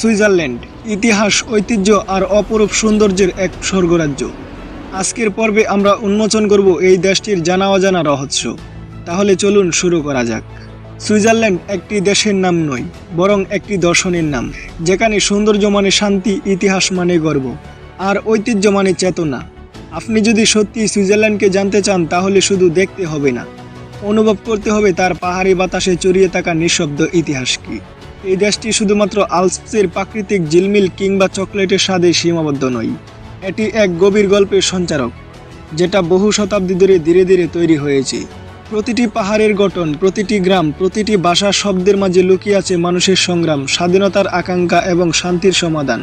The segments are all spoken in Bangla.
সুইজারল্যান্ড, ইতিহাস, ঐতিহ্য আর অপরূপ সৌন্দর্যের এক স্বর্গরাজ্য। আজকের পর্বে আমরা উন্মোচন করব এই দেশটির জানা অজানা রহস্য। তাহলে চলুন শুরু করা যাক। সুইজারল্যান্ড একটি দেশের নাম নয়, বরং একটি দর্শনের নাম, যেখানে সৌন্দর্য মানে শান্তি, ইতিহাস মানে গর্ব, আর ঐতিহ্য মানে চেতনা। আপনি যদি সত্যি সুইজারল্যান্ডকে জানতে চান, তাহলে শুধু দেখতে হবে না। অনুভব করতে হবে তার পাহাড়ি বাতাসে চড়িয়ে থাকা নিঃশব্দ ইতিহাস কি। এই দেশটি শুধুমাত্র আলপসের প্রাকৃতিক জিলমিল কিংবা চকলেটের স্বাদে সীমাবদ্ধ নয়। এটি এক গভীর গল্পের সঞ্চারক, যেটা বহু শতাব্দী ধরে ধীরে ধীরে তৈরি হয়েছে। প্রতিটি পাহাড়ের গঠন, প্রতিটি গ্রাম, প্রতিটি ভাষার শব্দের মাঝে লুকিয়ে আছে মানুষের সংগ্রাম, স্বাধীনতার আকাঙ্ক্ষা এবং শান্তির সমাধান।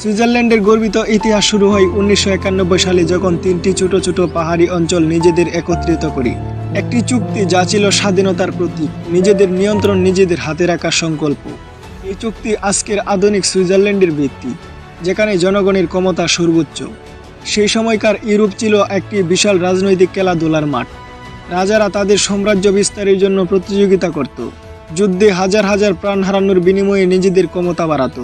সুইজারল্যান্ডের গর্বিত ইতিহাস শুরু হয় উনিশশো একানব্বই সালে, যখন তিনটি ছোট ছোট পাহাড়ি অঞ্চল নিজেদের একত্রিত করি। একটি চুক্তি যা ছিল স্বাধীনতার প্রতীক। নিজেদের নিয়ন্ত্রণ নিজেদের হাতে রাখার সংকল্প। এই চুক্তি আজকের আধুনিক সুইজারল্যান্ডের ভিত্তি, যেখানে জনগণের ক্ষমতা সর্বোচ্চ। সেই সময়কার ইউরোপ ছিল একটি বিশাল রাজনৈতিক খেলাধুলার মাঠ। রাজারা তাদের সাম্রাজ্য বিস্তারের জন্য প্রতিযোগিতা করত। যুদ্ধে হাজার হাজার প্রাণ হারানোর বিনিময়ে নিজেদের ক্ষমতা বাড়াত।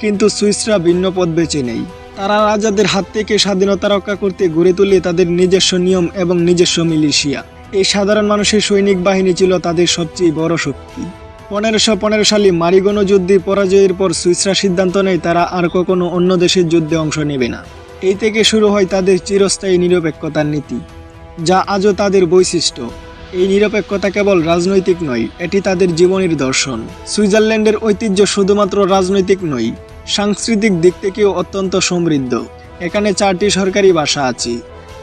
কিন্তু সুইসরা ভিন্ন পথ বেছে নেই তারা রাজাদের হাত থেকে স্বাধীনতা রক্ষা করতে গড়ে তোলে তাদের নিজস্ব নিয়ম এবং নিজস্ব মিলিশিয়া। এই সাধারণ মানুষের সৈনিক বাহিনী ছিল তাদের সবচেয়ে বড় শক্তি। পনেরোশো পনেরো সালে মারিগণ যুদ্ধে পরাজয়ের পর সুইসরা সিদ্ধান্ত নেয় তারা আর কখনো অন্য দেশের যুদ্ধে অংশ নেবে না। এই থেকে শুরু হয় তাদের চিরস্থায়ী নিরপেক্ষতার নীতি, যা আজও তাদের বৈশিষ্ট্য। এই নিরপেক্ষতা কেবল রাজনৈতিক নয়, এটি তাদের জীবনের দর্শন। সুইজারল্যান্ডের ঐতিহ্য শুধুমাত্র রাজনৈতিক নয়, সাংস্কৃতিক দিক থেকেও অত্যন্ত সমৃদ্ধ। এখানে চারটি সরকারি ভাষা আছে।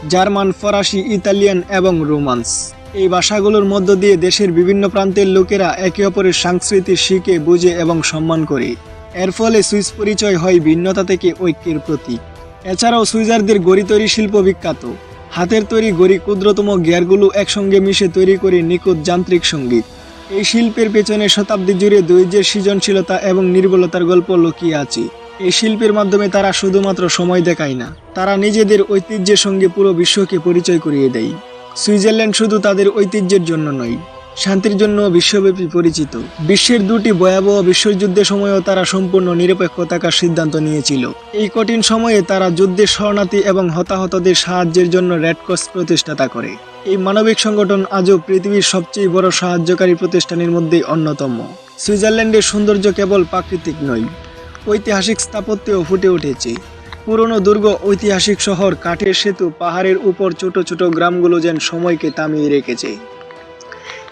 জার্মান, ফরাসি, ইতালিয়ান এবং রোমান্স। এই ভাষাগুলোর মধ্য দিয়ে দেশের বিভিন্ন প্রান্তের লোকেরা একে অপরের সংস্কৃতি শিখে, বুঝে এবং সম্মান করে। এর ফলে সুইস পরিচয় হয় ভিন্নতা থেকে ঐক্যের প্রতীক। এছাড়াও সুইজারদের গড়ি তৈরি শিল্প বিখ্যাত। হাতের তৈরি গড়ি ক্ষুদ্রতম গিয়ারগুলো একসঙ্গে মিশে তৈরি করে নিখুঁত যান্ত্রিক সংগীত। এই শিল্পের পেছনে শতাব্দী জুড়ে ধৈর্যের সৃজনশীলতা এবং নির্বলতার গল্প লুকিয়ে আছে। এই শিল্পের মাধ্যমে তারা শুধুমাত্র সময় দেখায় না, তারা নিজেদের ঐতিহ্যের সঙ্গে পুরো বিশ্বকে পরিচয় করিয়ে দেয়। সুইজারল্যান্ড শুধু তাদের ঐতিহ্যের জন্য নয়, শান্তির জন্য বিশ্বব্যাপী পরিচিত। বিশ্বের দুটি ভয়াবহ বিশ্বযুদ্ধের সময়ও তারা সম্পূর্ণ নিরপেক্ষ থাকার সিদ্ধান্ত নিয়েছিল। এই কঠিন সময়ে তারা যুদ্ধের শরণার্থী এবং হতাহতদের সাহায্যের জন্য রেডক্রস প্রতিষ্ঠাতা করে। এই মানবিক সংগঠন আজও পৃথিবীর সবচেয়ে বড় সাহায্যকারী প্রতিষ্ঠানের মধ্যে অন্যতম। সুইজারল্যান্ডের সৌন্দর্য কেবল প্রাকৃতিক নয় ঐতিহাসিক স্থাপত্যেও ফুটে উঠেছে। পুরনো দুর্গ ঐতিহাসিক শহর কাঠের সেতু, পাহাড়ের উপর ছোট ছোট গ্রামগুলো যেন সময়কে থামিয়ে রেখেছে।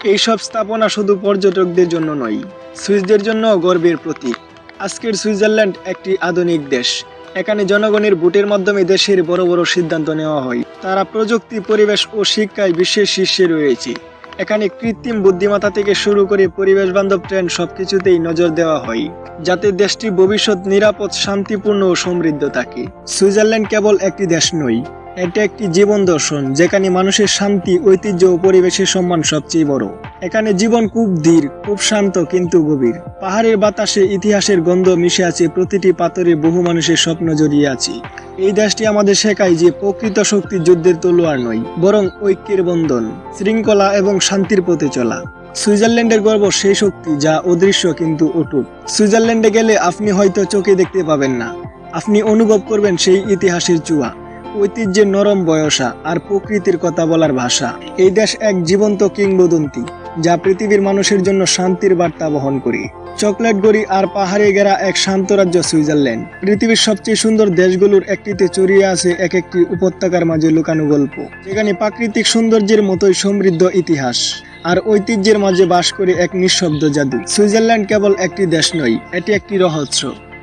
এইসব স্থাপনা শুধু পর্যটকদের জন্য নয়, সুইসদের জন্য গর্বের প্রতীক। আজকের সুইজারল্যান্ড একটি আধুনিক দেশ। এখানে জনগণের ভোটের মাধ্যমে দেশের বড় বড় সিদ্ধান্ত নেওয়া হয়। তারা প্রযুক্তি, পরিবেশ ও শিক্ষায় বিশ্বের শীর্ষে রয়েছে। এখানে কৃত্রিম বুদ্ধিমত্তা থেকে শুরু করে পরিবেশ বান্ধব ট্রেন সবকিছুতেই নজর দেওয়া হয়, যাতে দেশটির ভবিষ্যৎ নিরাপদ, শান্তিপূর্ণ ও সমৃদ্ধ থাকে। সুইজারল্যান্ড কেবল একটি দেশ নয় এটা একটি জীবন দর্শন, যেখানে মানুষের শান্তি, ঐতিহ্য ও পরিবেশের সম্মান সবচেয়ে বড়। এখানে জীবন খুব ধীর, খুব শান্ত কিন্তু গভীর। পাহাড়ের বাতাসে ইতিহাসের গন্ধ মিশে আছে প্রতিটি পাথরে বহু মানুষের স্বপ্ন জড়িয়ে আছে। এই দেশটি আমাদের শেখায় যে প্রকৃত শক্তি যুদ্ধের তলোয়ার নয়, বরং ঐক্যের বন্ধন, শৃঙ্খলা এবং শান্তির পথে চলা। সুইজারল্যান্ডের গর্ব সেই শক্তি যা অদৃশ্য কিন্তু অটুট। সুইজারল্যান্ডে গেলে আপনি হয়তো চোখে দেখতে পাবেন না। আপনি অনুভব করবেন সেই ইতিহাসের চুয়া ঐতিহ্যের নরম বয়সা আর প্রকৃতির কথা বলার ভাষা। এই দেশ এক জীবন্ত কিংবদন্তি। যা পৃথিবীর মানুষের জন্য শান্তির বার্তা বহন করে। চকলেট গড়ি আর পাহাড়ে ঘেরা এক শান্ত রাজ্য সুইজারল্যান্ড। পৃথিবীর সবচেয়ে সুন্দর দেশগুলোর একটিতে চড়িয়ে আছে এক একটি উপত্যকার মাঝে লুকানো গল্প। যেখানে প্রাকৃতিক সৌন্দর্যের মতোই সমৃদ্ধ ইতিহাস আর ঐতিহ্যের মাঝে বাস করে এক নিঃশব্দ জাদু। সুইজারল্যান্ড কেবল একটি দেশ নয়, এটি একটি রহস্য।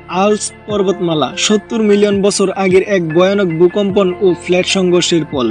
আলস পর্বতমালা, সত্তর মিলিয়ন বছর আগের এক ভয়ানক ভূকম্পন ও ফ্ল্যাট সংঘর্ষের ফল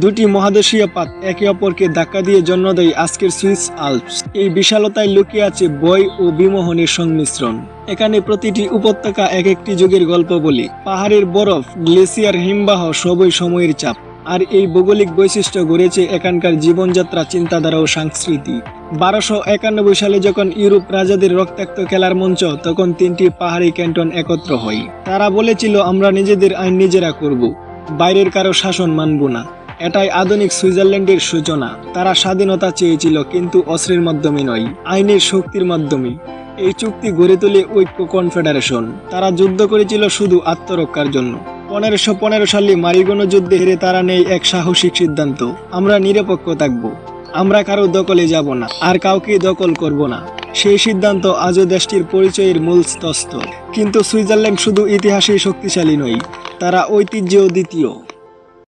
দুটি মহাদেশীয় পাত একে অপরকে ধাক্কা দিয়ে জন্ম দেয় আজকের সুইস আলপস। এই বিশালতায় লুকিয়ে আছে বই ও বিমোহনের সংমিশ্রণ। এখানে প্রতিটি উপত্যকা এক একটি যুগের গল্প বলি। পাহাড়ের বরফ, গ্লেসিয়ার হিমবাহ সবই সময়ের চাপ। আর এই ভৌগোলিক বৈশিষ্ট্য গড়েছে এখানকার জীবনযাত্রা, চিন্তাধারা ও সংস্কৃতি। বারোশো একানব্বই সালে যখন ইউরোপ রাজাদের রক্তাক্ত খেলার মঞ্চ, তখন তিনটি পাহাড়ি ক্যান্টন একত্র হয়। তারা বলেছিল, আমরা নিজেদের আইন নিজেরা করব। বাইরের কারও শাসন মানব না। এটাই আধুনিক সুইজারল্যান্ডের সূচনা। তারা স্বাধীনতা চেয়েছিল, কিন্তু অস্ত্রের মাধ্যমে নয়, আইনের শক্তির মাধ্যমে। এই চুক্তি গড়ে তোলে ঐক্য কনফেডারেশন। তারা যুদ্ধ করেছিল শুধু আত্মরক্ষার জন্য। পনেরোশো পনেরো সালে মারিগণ যুদ্ধে হেরে তারা নেই এক সাহসিক সিদ্ধান্ত, আমরা নিরপেক্ষ থাকব। আমরা কারও দখলে যাব না, আর কাউকে দখল করব না। সেই সিদ্ধান্ত আজও দেশটির পরিচয়ের মূল স্তস্ত। কিন্তু সুইজারল্যান্ড শুধু ইতিহাসেই শক্তিশালী নয়, তারা ঐতিহ্যেও দ্বিতীয়।